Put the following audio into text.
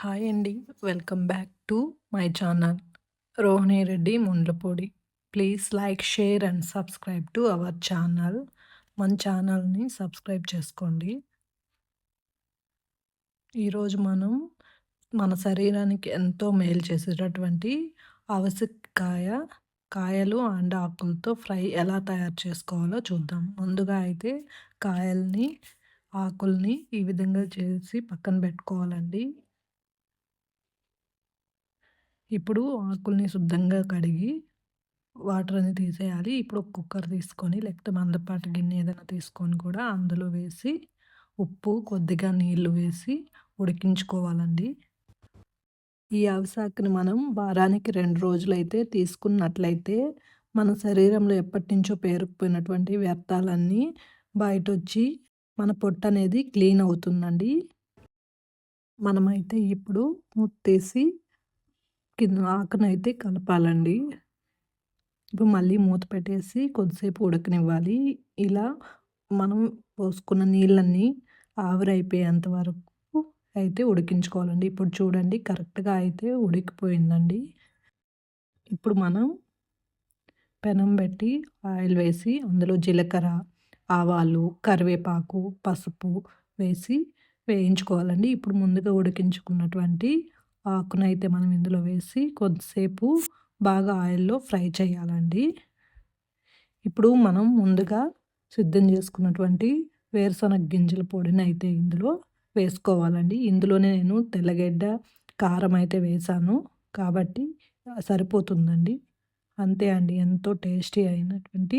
Hi అండి. Welcome back to my channel. Rohini Reddy Mundlapudi. Please like, share and subscribe to our channel. మన ఛానల్‌ని subscribe చేసుకోండి. ఈరోజు మనం మన శరీరానికి ఎంతో మేలు చేసేటటువంటి అవసకాయ కాయలు అండ్ ఆకులతో ఫ్రై ఎలా తయారు చేసుకోవాలో చూద్దాం. ముందుగా అయితే కాయల్ని, ఆకుల్ని ఈ విధంగా చేసి పక్కన పెట్టుకోవాలండి. ఇప్పుడు ఆకుల్ని శుద్ధంగా కడిగి వాటర్ అని తీసేయాలి. ఇప్పుడు ఒక కుక్కర్ తీసుకొని లేకపోతే మందపాటి గిన్నె ఏదైనా తీసుకొని కూడా అందులో వేసి ఉప్పు, కొద్దిగా నీళ్ళు వేసి ఉడికించుకోవాలండి. ఈ అవిసాకుని మనం వారానికి రెండు రోజులైతే తీసుకున్నట్లయితే మన శరీరంలో ఎప్పటినుంచో పేరుకుపోయినటువంటి వ్యర్థాలన్నీ బయట వచ్చి మన పొట్ట అనేది క్లీన్ అవుతుందండి. మనమైతే ఇప్పుడు ముత్తేసి కింద ఆకునైతే కలపాలండి. ఇప్పుడు మళ్ళీ మూత పెట్టేసి కొద్దిసేపు ఉడకనివ్వాలి. ఇలా మనం పోసుకున్న నీళ్ళన్నీ ఆవిరైపోయేంత వరకు అయితే ఉడికించుకోవాలండి. ఇప్పుడు చూడండి కరెక్ట్‌గా అయితే ఉడికిపోయిందండి. ఇప్పుడు మనం పెనం పెట్టి ఆయిల్ వేసి అందులో జీలకర్ర, ఆవాలు, కరివేపాకు, పసుపు వేసి వేయించుకోవాలండి. ఇప్పుడు ముందుగా ఉడికించుకున్నటువంటి ఆకునైతే మనం ఇందులో వేసి కొద్దిసేపు బాగా ఆయిల్‌లో ఫ్రై చేయాలండి. ఇప్పుడు మనం ముందుగా సిద్ధం చేసుకున్నటువంటి వేరుశనగ గింజల పొడిని అయితే ఇందులో వేసుకోవాలండి. ఇందులోనే నేను తెల్లగడ్డ, కారం అయితే వేశాను కాబట్టి సరిపోతుందండి. అంతే అండి ఎంతో టేస్టీ అయినటువంటి